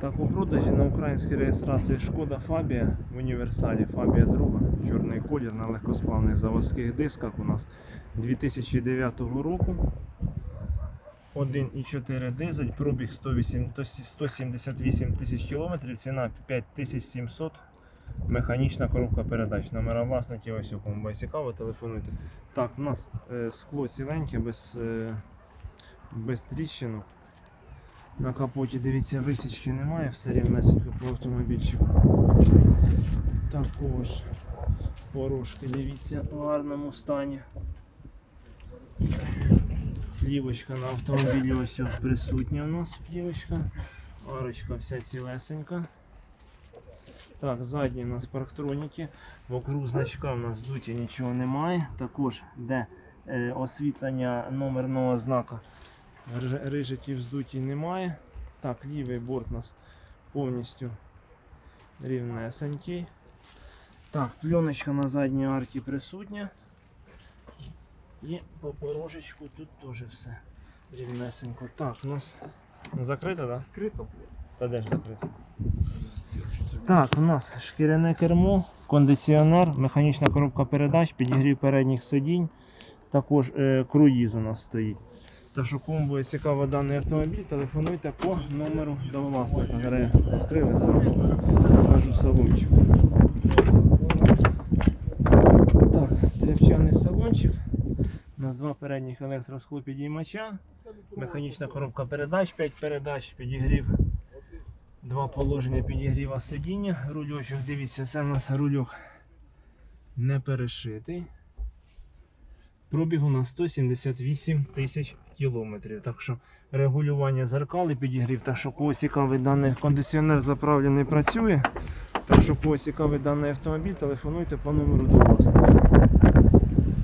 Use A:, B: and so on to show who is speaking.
A: Так, у продажі на українській реєстрації Шкода Фабія в універсалі Фабія 2, чорний колір на легкосплавних заводських дисках у нас 2009 року. 1,4 дизель, пробіг 108 178 тисяч кілометрів, ціна 5700, механічна коробка передач. Номера власників ось у кому буде цікаво, телефонуйте. Так, у нас е, скло ціленьке, без, е, без тріщинок. На капоті, дивіться, висічки немає, все рівнесенько по автомобільчику. Також порожки, дивіться, в гарному стані. Плівочка на автомобілі ось присутня у нас плівочка. Арочка вся цілесенька. Так, задні у нас парктроніки. Вокруг значка у нас здуті нічого немає. Також де е, освітлення номерного знака Риж- рижиків здуті немає. Так, лівий борт у нас повністю рівнесенький. Так, пленочка на задній арці присутня. І по порожечку тут теж все рівнесенько. Так, у нас закрито, так? Да?
B: Крито.
A: Та де ж закрито? Так, у нас шкіряне кермо, кондиціонер, механічна коробка передач, підігрів передніх сидінь. Також е, круїз у нас стоїть. Так що кому буде цікаво даний автомобіль, телефонуйте по номеру до власника. Відкрили, зараз покажу салончик. Так, тряпчаний салончик. У нас два передніх електросхлопідіймача, механічна коробка передач, 5 передач, підігрів Два положення підігріва сидіння. Рульочок, дивіться, це в нас рульок не перешитий. Пробіг на 178 тисяч кілометрів. Так що регулювання зеркал і підігрів. Так що когось цікавий даний кондиціонер заправлений працює. Так що когось цікавий даний автомобіль, телефонуйте по номеру до власника.